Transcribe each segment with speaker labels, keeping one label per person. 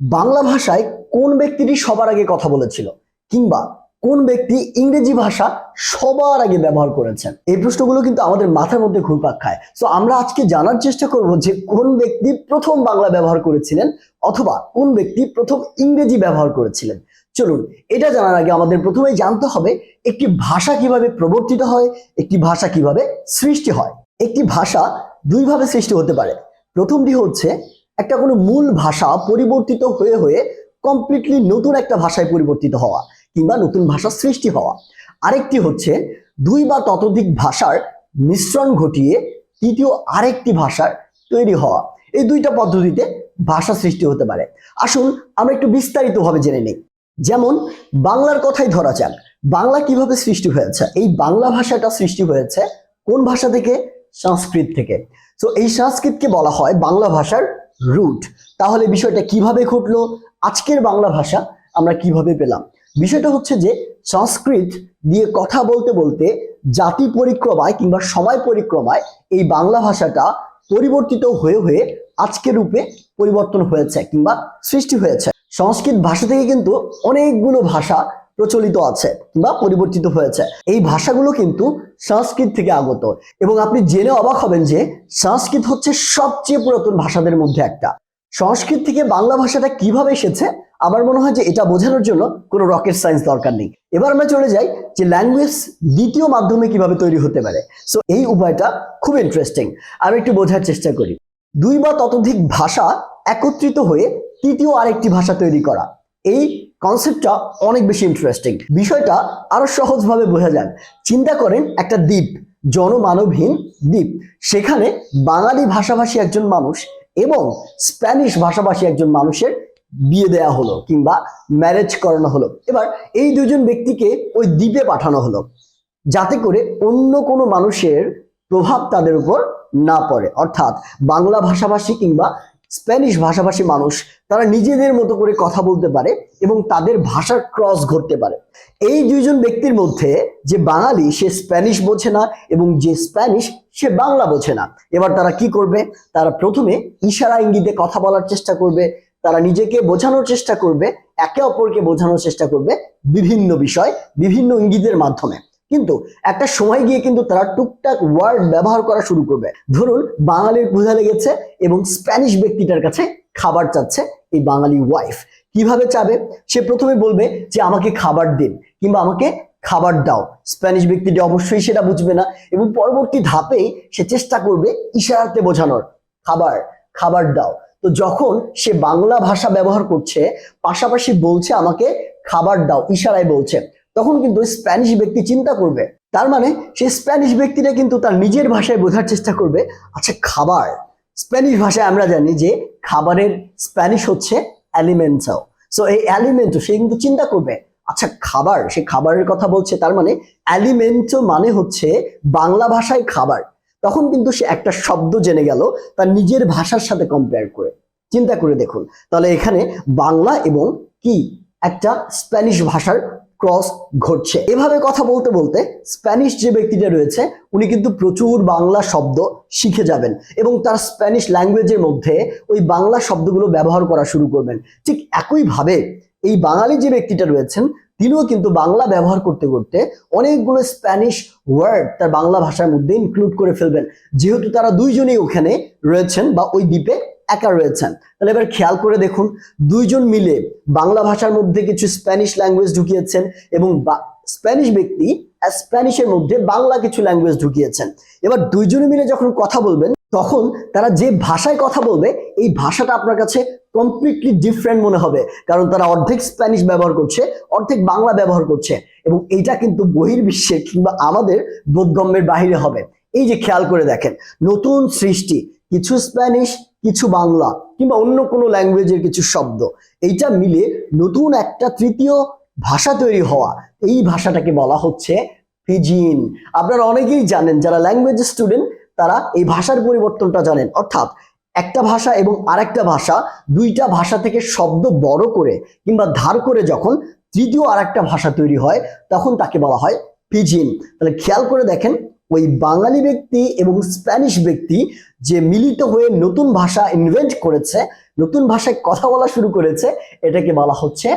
Speaker 1: বাংলা ভাষায় কোন ব্যক্তিটি সবার আগে কথা বলেছিল কিংবা কোন ব্যক্তি ইংরেজি ভাষা সবার আগে ব্যবহার করেছেন? এই প্রশ্নগুলো কিন্তু আমাদের মাথার মধ্যে ঘুরপাক খায়। সো আমরা আজকে জানার চেষ্টা করব যে কোন ব্যক্তি প্রথম বাংলা ব্যবহার করেছিলেন অথবা কোন ব্যক্তি প্রথম ইংরেজি ব্যবহার করেছিলেন? চলুন, এটা জানার আগে আমাদের প্রথমেই জানতে হবে একটি ভাষা কীভাবে প্রবর্তিত হয়, একটি ভাষা কীভাবে সৃষ্টি হয়। একটি ভাষা দুইভাবে সৃষ্টি হতে পারে। প্রথমটি হচ্ছে একটা কোনো মূল ভাষা পরিবর্তিত হয়ে হয়ে কমপ্লিটলি নতুন একটা ভাষায় পরিবর্তিত হওয়া কিংবা নতুন ভাষা সৃষ্টি হওয়া। আরেকটি হচ্ছে দুই বা ততোধিক ভাষার মিশ্রণ ঘটিয়ে তৃতীয় আরেকটি ভাষার তৈরি হওয়া। এই দুইটা পদ্ধতিতে ভাষা সৃষ্টি হতে পারে। আসুন আমরা একটু বিস্তারিতভাবে জেনে নিই। যেমন বাংলার কথাই ধরা যাক, বাংলা কীভাবে সৃষ্টি হয়েছে, এই বাংলা ভাষাটা সৃষ্টি হয়েছে কোন ভাষা থেকে? সংস্কৃত থেকে। তো এই সংস্কৃতকে বলা হয় বাংলা ভাষার রুট তাহলে বিষয়টা কীভাবে ঘটলো? আজকের বাংলা ভাষা আমরা কীভাবে পেলাম? বিষয়টা হচ্ছে যে সংস্কৃত দিয়ে কথা বলতে বলতে জাতি পরিক্রমায় কিংবা সময় পরিক্রমায় এই বাংলা ভাষাটা পরিবর্তিত হয়ে হয়ে আজকের রূপে পরিবর্তন হয়েছে কিংবা সৃষ্টি হয়েছে। সংস্কৃত ভাষা থেকে কিন্তু অনেকগুলো ভাষা প্রচলিত আছে কিংবা পরিবর্তিত হয়েছে। এই ভাষাগুলো কিন্তু সংস্কৃত থেকে আগত এবং আপনি জেনে অবাক হবেন যে সংস্কৃত হচ্ছে সবচেয়ে পুরাতন ভাষাদের মধ্যে একটা। সংস্কৃত থেকে বাংলা ভাষাটা কীভাবে এসেছে? আমার মনে হয় যে এটা বোঝানোর জন্য কোনো রকেট সায়েন্স দরকার নেই। এবার আমরা চলে যাই যে ল্যাঙ্গুয়েজ দ্বিতীয় মাধ্যমে কীভাবে তৈরি হতে পারে। সো এই উপায়টা খুব ইন্টারেস্টিং আমি একটু বোঝার চেষ্টা করি। দুই বা ততোধিক ভাষা একত্রিত হয়ে তৃতীয় আরেকটি ভাষা তৈরি করা। এই কনসেপ্টটা অনেক বেশি ইন্টারেস্টিং বিষয়টা আরও সহজভাবে বোঝা যাক। চিন্তা করেন একটা দ্বীপ, জনমানবহীন দ্বীপ। সেখানে বাঙালি ভাষাভাষী একজন মানুষ এবং স্প্যানিশ ভাষাভাষী একজন মানুষের বিয়ে দেয়া হলো কিংবা ম্যারেজ করানো হলো। এবার এই দুজন ব্যক্তিকে ওই দ্বীপে পাঠানো হলো। যাতে করে অন্য কোনো মানুষের প্রভাব তাদের উপর না পড়ে। অর্থাৎ বাংলা ভাষাভাষী কিংবা স্প্যানিশ ভাষাভাষী মানুষ, তারা নিজেদের মতো করে কথা বলতে পারে এবং তাদের ভাষার ক্রস ঘটতে পারে। এই দুইজন ব্যক্তির মধ্যে যে বাঙালি, সে স্প্যানিশ বোঝে না এবং যে স্প্যানিশ সে বাংলা বোঝে না। এবার তারা কি করবে? তারা প্রথমে ইশারা ইঙ্গিতে কথা বলার চেষ্টা করবে, তারা নিজেকে বোঝানোর চেষ্টা করবে, একে অপরকে বোঝানোর চেষ্টা করবে বিভিন্ন বিষয়, বিভিন্ন ইঙ্গিতের মাধ্যমে। কিন্তু একটা সময় গিয়ে কিন্তু তারা টুকটাক ওয়ার্ড ব্যবহার করা শুরু করবে। ধরুন, বাঙালির ক্ষুধা লেগেছে এবং স্প্যানিশ ব্যক্তিটার কাছে খাবার চাচ্ছে এই বাঙালি ওয়াইফ কীভাবে চাবে? সে প্রথমে বলবে যে, আমাকে খাবার দিন কিংবা আমাকে খাবার দাও। স্প্যানিশ ব্যক্তিটি অবশ্যই সেটা বুঝবে না এবং পরবর্তী ধাপে সে চেষ্টা করবে ইশারাতে বোঝানোর, খাবার খাবার দাও। তো যখন সে বাংলা ভাষা ব্যবহার করছে, পাশাপাশি বলছে, আমাকে খাবার দাও। ইশারায় বলছে। তখন কিন্তু স্প্যানিশ ব্যক্তি চিন্তা করবে। তার মানে সেই স্প্যানিশ ব্যক্তিটা কিন্তু তার নিজের ভাষায় বোঝার চেষ্টা করবে। আচ্ছা খাবার। স্প্যানিশ ভাষায় আমরা জানি যে খাবারের স্প্যানিশ হচ্ছে অ্যালিমেন্টও সো এই অ্যালিমেন্টো, সে কিন্তু চিন্তা করবে আচ্ছা খাবার, সে খাবারের কথা বলছে, তার মানে অ্যালিমেন্টো মানে হচ্ছে বাংলা ভাষায় খাবার। তখন কিন্তু সে একটা শব্দ জেনে গেল, তার নিজের ভাষার সাথে কম্পেয়ার করে। চিন্তা করে দেখুন। তাহলে এখানে বাংলা এবং কি? একটা স্প্যানিশ ভাষার ক্রস ঘটছে। এভাবে কথা বলতে বলতে স্প্যানিশ যে ব্যক্তিটা রয়েছে, উনি কিন্তু প্রচুর বাংলা শব্দ শিখে যাবেন এবং তার স্প্যানিশ ল্যাঙ্গুয়েজের মধ্যে ওই বাংলা শব্দগুলো ব্যবহার করা শুরু করবেন। ঠিক একইভাবে এই বাঙালি যে ব্যক্তিটা রয়েছেন, তিনিও কিন্তু বাংলা ব্যবহার করতে করতে অনেকগুলো স্প্যানিশ ওয়ার্ড তার বাংলা ভাষার মধ্যে ইনক্লুড করে ফেলবেন। যেহেতু তারা দুইজনেই ওখানে রয়েছেন বা ওই দ্বীপে একা রয়েছেন। তাহলে এবার খেয়াল করে দেখুন, দুইজন মিলে বাংলা ভাষার মধ্যে কিছু স্প্যানিশ ল্যাঙ্গুয়েজ ঢুকিয়েছেন এবং স্প্যানিশ ব্যক্তি স্প্যানিশের মধ্যে বাংলা কিছু ল্যাঙ্গুয়েজ ঢুকিয়েছেন। এবার দুইজনে মিলে যখন কথা বলবেন, তখন তারা যে ভাষায় কথা বলবে, এই ভাষাটা আপনার কাছে কমপ্লিটলি ডিফারেন্ট মনে হবে। কারণ তারা অর্ধেক স্প্যানিশ ব্যবহার করছে, অর্ধেক বাংলা ব্যবহার করছে এবং এইটা কিন্তু বহির্বিশ্বে কিংবা আমাদের বোধগম্যের বাহিরে হবে। এই যে খেয়াল করে দেখেন, নতুন সৃষ্টি কিছু স্প্যানিশ কিছু বাংলা, কিংবা অন্য কোনো ল্যাঙ্গুয়েজের কিছু শব্দ। এইটা মিলে নতুন একটা তৃতীয় ভাষা তৈরি হওয়া। এই ভাষাটাকে বলা হচ্ছে ফিজিন আপনারা অনেকেই জানেন, যারা ল্যাঙ্গুয়েজ স্টুডেন্ট তারা এই ভাষার পরিবর্তনটা জানেন। অর্থাৎ একটা ভাষা এবং আরেকটা ভাষা দুইটা ভাষা থেকে শব্দ বড় করে, কিংবা ধার করে যখন তৃতীয় আরেকটা ভাষা তৈরি হয়, তখন তাকে বলা হয় পিজিন তাহলে খেয়াল করে দেখেন ওই বাঙালি ব্যক্তি এবং স্প্যানিশ ব্যক্তি যে মিলিত হয়ে নতুন ভাষা ইনভেন্ট করেছে, নতুন ভাষায় কথা বলা শুরু করেছে, এটাকে বলা হচ্ছে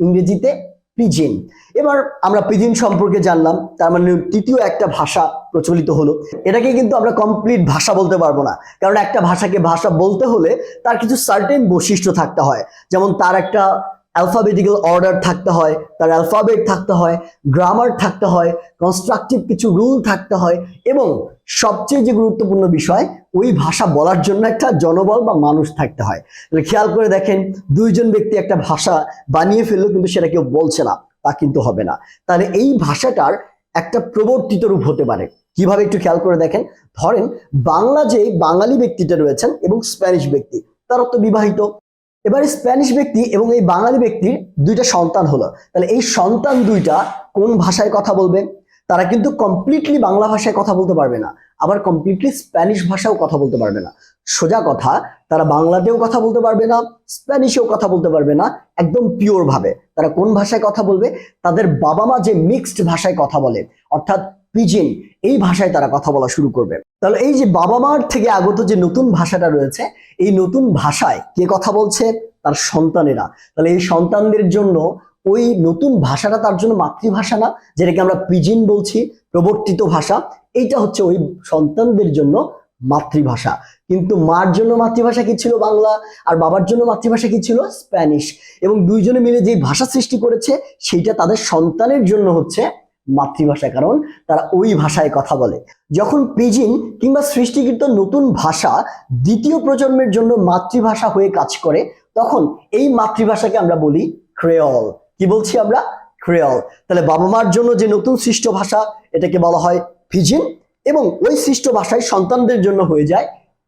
Speaker 1: ইংরেজিতে পিজিন এবার আমরা পিজিন সম্পর্কে জানলাম, তার মানে তৃতীয় একটা ভাষা প্রচলিত হলো। এটাকে কিন্তু আমরা কমপ্লিট ভাষা বলতে পারব না। কারণ একটা ভাষাকে ভাষা বলতে হলে তার কিছু সার্টেন বৈশিষ্ট্য থাকতে হয়। যেমন তার একটা অ্যালফাবেটিক্যাল অর্ডার থাকতে হয়, তার অ্যালফাবেট থাকতে হয় গ্রামার থাকতে হয় কনস্ট্রাকটিভ কিছু রুল থাকতে হয় এবং সবচেয়ে যে গুরুত্বপূর্ণ বিষয়, ওই ভাষা বলার জন্য একটা জনবল বা মানুষ থাকতে হয়। তাহলে খেয়াল করে দেখেন, দুইজন ব্যক্তি একটা ভাষা বানিয়ে ফেলল কিন্তু সেটা কেউ বলছে না, তা কিন্তু হবে না। তাহলে এই ভাষাটার একটা প্রবর্তিত রূপ হতে পারে। কীভাবে একটু খেয়াল করে দেখেন? ধরেন, বাংলা যে বাঙালি ব্যক্তিটা রয়েছেন এবং স্প্যানিশ ব্যক্তি, তারা তো বিবাহিত। এবারে স্প্যানিশ ব্যক্তি এবং এই বাঙালি ব্যক্তির দুইটা সন্তান হলো। তাহলে এই সন্তান দুইটা কোন ভাষায় কথা বলবে? তারা কিন্তু কমপ্লিটলি বাংলা ভাষায় কথা বলতে পারবে না। আবার কমপ্লিটলি স্প্যানিশ ভাষাও কথা বলতে পারবে না। সোজা কথা, তারা বাংলাতেও কথা বলতে পারবে না, স্প্যানিশেও কথা বলতে পারবে না, একদম পিওর ভাবে। তারা কোন ভাষায় কথা বলবে? তাদের বাবা মা যে মিক্সড ভাষায় কথা বলে, অর্থাৎ পিজিন, এই ভাষায় তারা কথা বলা শুরু করবে। তাহলে এই যে বাবা মার থেকে আগত যে নতুন ভাষাটা রয়েছে, এই নতুন ভাষায় কে কথা বলছে? তার সন্তানেরা। তাহলে এই সন্তানদের জন্য ওই নতুন ভাষাটা তার জন্য মাতৃভাষা না, যেটাকে আমরা পিজিন বলছি, প্রবর্তিত ভাষা। এইটা হচ্ছে ওই সন্তানদের জন্য মাতৃভাষা। কিন্তু মার জন্য মাতৃভাষা কি ছিল বাংলা? আর বাবার জন্য মাতৃভাষা কি ছিল? স্প্যানিশ। এবং দুইজনে মিলে যে ভাষা সৃষ্টি করেছে, সেইটা তাদের সন্তানের জন্য হচ্ছে মাতৃভাষা কারণ তারা ওই ভাষায় কথা বলে। যখন পিজিন কিংবা সৃষ্টিকৃত নতুন ভাষা দ্বিতীয় প্রজন্মের জন্য মাতৃভাষা হয়ে কাজ করে, তখন এই মাতৃভাষাকে আমরা বলি ক্রেয়ল কি বলছি আমরা? ক্রেয়ল তাহলে বাবা মার জন্য যে নতুন সৃষ্ট ভাষা, এটাকে বলা হয় ফিজিন, এবং ওই সৃষ্ট ভাষায় সন্তানদের জন্য হয়ে যায়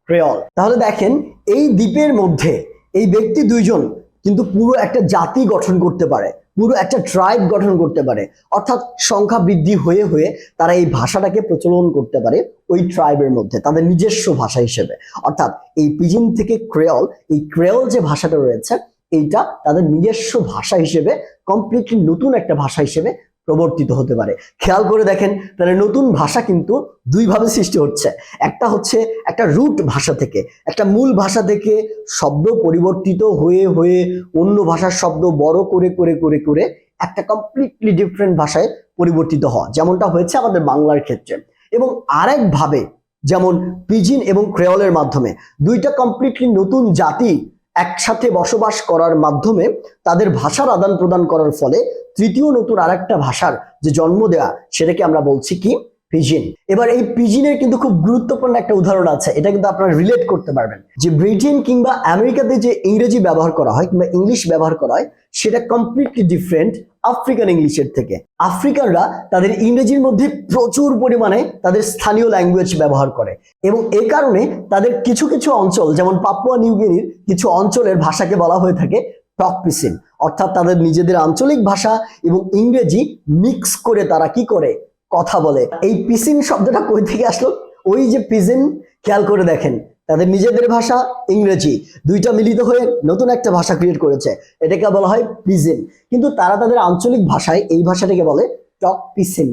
Speaker 1: ক্রেয়ল তাহলে দেখেন, এই দ্বীপের মধ্যে এই ব্যক্তি দুইজন কিন্তু পুরো একটা জাতি গঠন করতে পারে। পুরো একটা ট্রাইব গঠন করতে পারে। অর্থাৎ সংখ্যা বৃদ্ধি হয়ে হয়ে তারা এই ভাষাটাকে প্রচলন করতে পারে ওই ট্রাইবের মধ্যে, তাদের নিজস্ব ভাষা হিসেবে। অর্থাৎ এই পিজিন থেকে ক্রেয়ল এই ক্রেয়ল যে ভাষাটা রয়েছে, এইটা তাদের নিজস্ব ভাষা হিসেবে কমপ্লিটলি নতুন একটা ভাষা হিসেবে প্রবর্তিত হতে পারে। খেয়াল করে দেখেন, তাহলে নতুন ভাষা কিন্তু দুইভাবে সৃষ্টি হচ্ছে। একটা হচ্ছে একটা রুট ভাষা থেকে, একটা মূল ভাষা থেকে শব্দ পরিবর্তিত হয়ে হয়ে অন্য ভাষার শব্দ বড় করে করে করে করে একটা কমপ্লিটলি ডিফারেন্ট ভাষায় পরিবর্তিত হওয়া। যেমনটা হয়েছে আমাদের বাংলার ক্ষেত্রে। এবং আরেক ভাবে যেমন পিজিন এবং ক্রেওলের মাধ্যমে, দুইটা কমপ্লিটলি নতুন জাতি একসাথে বসবাস করার মাধ্যমে তাদের ভাষার আদান প্রদান করার ফলে তৃতীয় নতুন আরেকটা ভাষার যে জন্ম দেয়া, সেটাকে আমরা বলছি কি? পিজিন এবার এই পিজিনের কিন্তু খুব গুরুত্বপূর্ণ একটা উদাহরণ আছে। এটা কিন্তু আপনারা রিলেট করতে পারবেন যে ব্রিটেন কিংবা আমেরিকাতে যে ইংরেজি ব্যবহার করা হয় কিংবা ইংলিশ ব্যবহার করা হয়, সেটা কমপ্লিটলি ডিফারেন্ট আফ্রিকান ইংলিশের থেকে। আফ্রিকানরা তাদের ইংরেজির মধ্যে প্রচুর পরিমাণে তাদের স্থানীয় ল্যাঙ্গুয়েজ ব্যবহার করে এবং এ কারণে তাদের কিছু কিছু অঞ্চল, যেমন পাপুয়া নিউগিনির কিছু অঞ্চলের ভাষাকে বলা হয়ে থাকে টকপিসিন অর্থাৎ তাদের নিজেদের আঞ্চলিক ভাষা এবং ইংরেজি মিক্স করে তারা কি করে কথা বলে। এই পিসিন শব্দটা কই থেকে আসলো? ওই যে পিজিন খেয়াল করে দেখেন। তাদের নিজেদের ভাষা ইংরেজি। দুইটা মিলিত হয়ে নতুন একটা ভাষা ক্রিয়েট করেছে। এটাকে বলা হয় পিজিন কিন্তু তারা তাদের আঞ্চলিক ভাষায় এই ভাষাটাকে বলে টক পিসিন।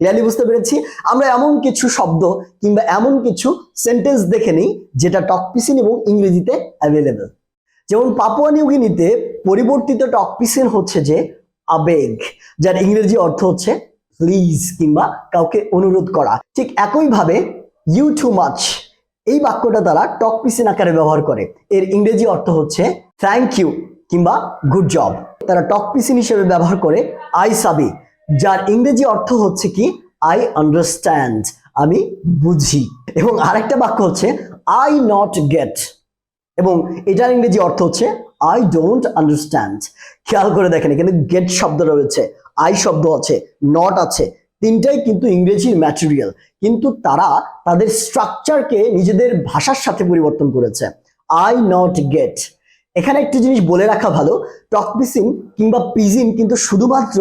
Speaker 1: ক্লিয়ারলি বুঝতে পেরেছি? আমরা এমন কিছু শব্দ কিংবা এমন কিছু সেন্টেন্স দেখে নিই, যেটা টক পিসিন এবং ইংরেজিতে অ্যাভেলেবেল যেমন পাপুয়া নিউগিনিতে পরিবর্তিত টক পিসিন হচ্ছে যে আবেগ, যার ইংরেজি অর্থ হচ্ছে প্লিজ কিংবা কাউকে অনুরোধ করা। ঠিক একইভাবে ইউ টু মাচ এই বাক্যটা তারা টক পিসিন আকারে ব্যবহার করে। এর ইংরেজি অর্থ হচ্ছে থ্যাংক ইউ কিংবা গুড জব তারা টক পিসিন হিসেবে ব্যবহার করে আই সাবি যার ইংরেজি অর্থ হচ্ছে কি? আই আন্ডারস্ট্যান্ড আমি বুঝি। এবং আরেকটা বাক্য হচ্ছে আই নট গেট এবং এটার ইংরেজি অর্থ হচ্ছে আই ডোন্ট আন্ডারস্ট্যান্ড খেয়াল করে দেখেন, এখানে গেট শব্দ রয়েছে। আই শব্দ আছে নট আছে, তিনটাই কিন্তু ইংরেজির ম্যাটেরিয়াল কিন্তু তারা তাদের স্ট্রাকচারকে নিজেদের ভাষার সাথে পরিবর্তন করেছে। আই নট গেট এখানে একটা জিনিস বলে রাখা ভালো টকপিসিং কিংবা পিজিন কিন্তু শুধুমাত্র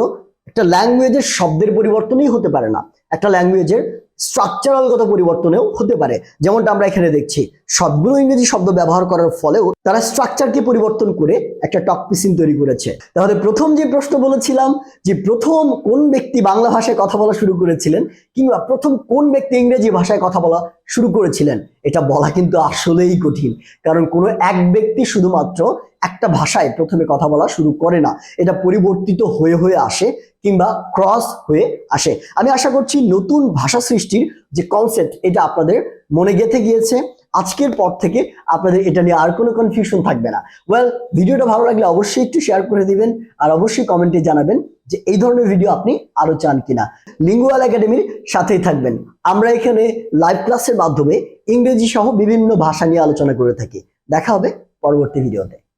Speaker 1: একটা ল্যাঙ্গুয়েজের শব্দের পরিবর্তনই হতে পারে না, একটা ল্যাঙ্গুয়েজের স্ট্রাকচারালগত পরিবর্তনেও হতে পারে। যেমনটা আমরা এখানে দেখছি সবগুলো ইংরেজি শব্দ ব্যবহার করার ফলেও তারা স্ট্রাকচারকে পরিবর্তন করে একটা টপ পিসিন তৈরি করেছে। তাহলে প্রথম যে প্রশ্ন বলেছিলাম যে প্রথম কোন ব্যক্তি বাংলা ভাষায় কথা বলা শুরু করেছিলেন কিংবা প্রথম কোন ব্যক্তি ইংরেজি ভাষায় কথা বলা শুরু করেছিলেন, এটা বলা কিন্তু আসলেই কঠিন। কারণ কোনো এক ব্যক্তি শুধুমাত্র একটা ভাষায় প্রথমে কথা বলা শুরু করে না। এটা পরিবর্তিত হয়ে হয়ে আসে কিংবা ক্রস হয়ে আসে। আমি আশা করছি নতুন ভাষা সৃষ্টির যে কনসেপ্ট এটা আপনাদের মনে গেঁথে গিয়েছে। আজকের পর থেকে আপনাদের এটা নিয়ে আর কোনো কনফিউশন থাকবে না। ওয়েল ভিডিওটা ভালো লাগলে অবশ্যই একটু শেয়ার করে দিবেন আর অবশ্যই কমেন্টে জানাবেন যে এই ধরনের ভিডিও আপনি আরও চান কিনা। লিঙ্গুয়াল একাডেমির সাথেই থাকবেন। আমরা এখানে লাইভ ক্লাসের মাধ্যমে ইংরেজি সহ বিভিন্ন ভাষা নিয়ে আলোচনা করে থাকি। দেখা হবে পরবর্তী ভিডিওতে